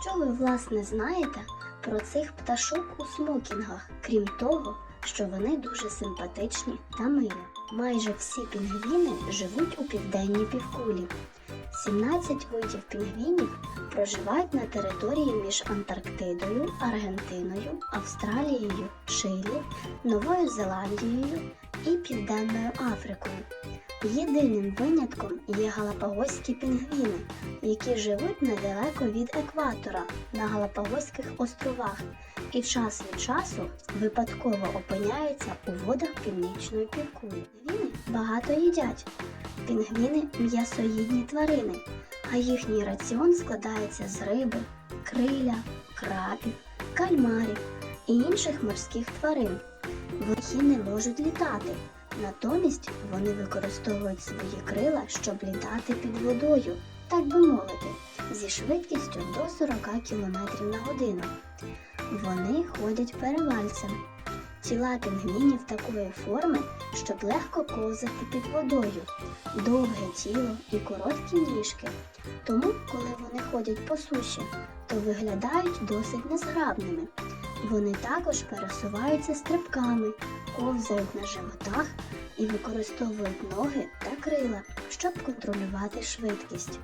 Що ви власне знаєте про цих пташок у смокінгах, крім того, що вони дуже симпатичні та милі? Майже всі пінгвіни живуть у південній півкулі. 17 видів пінгвінів проживають на території між Антарктидою, Аргентиною, Австралією, Чилі, Новою Зеландією і Південною Африкою. Єдиним винятком є галапагоські пінгвіни, які живуть недалеко від екватора на Галапагоських островах і час від часу випадково опиняються у водах північної півкулі. Пінгвіни багато їдять. Пінгвіни м'ясоїдні тварини, а їхній раціон складається з риби, криля, крабів, кальмарів і інших морських тварин. Вони не можуть літати, натомість вони використовують свої крила, щоб літати під водою, так би мовити, зі швидкістю до 40 км на годину. Вони ходять перевальцем. Тіла пінгвінів такої форми, щоб легко ковзати під водою, довге тіло і короткі ніжки. Тому, коли вони ходять по суші, то виглядають досить незграбними. Вони також пересуваються стрибками, ковзають на животах і використовують ноги та крила, щоб контролювати швидкість.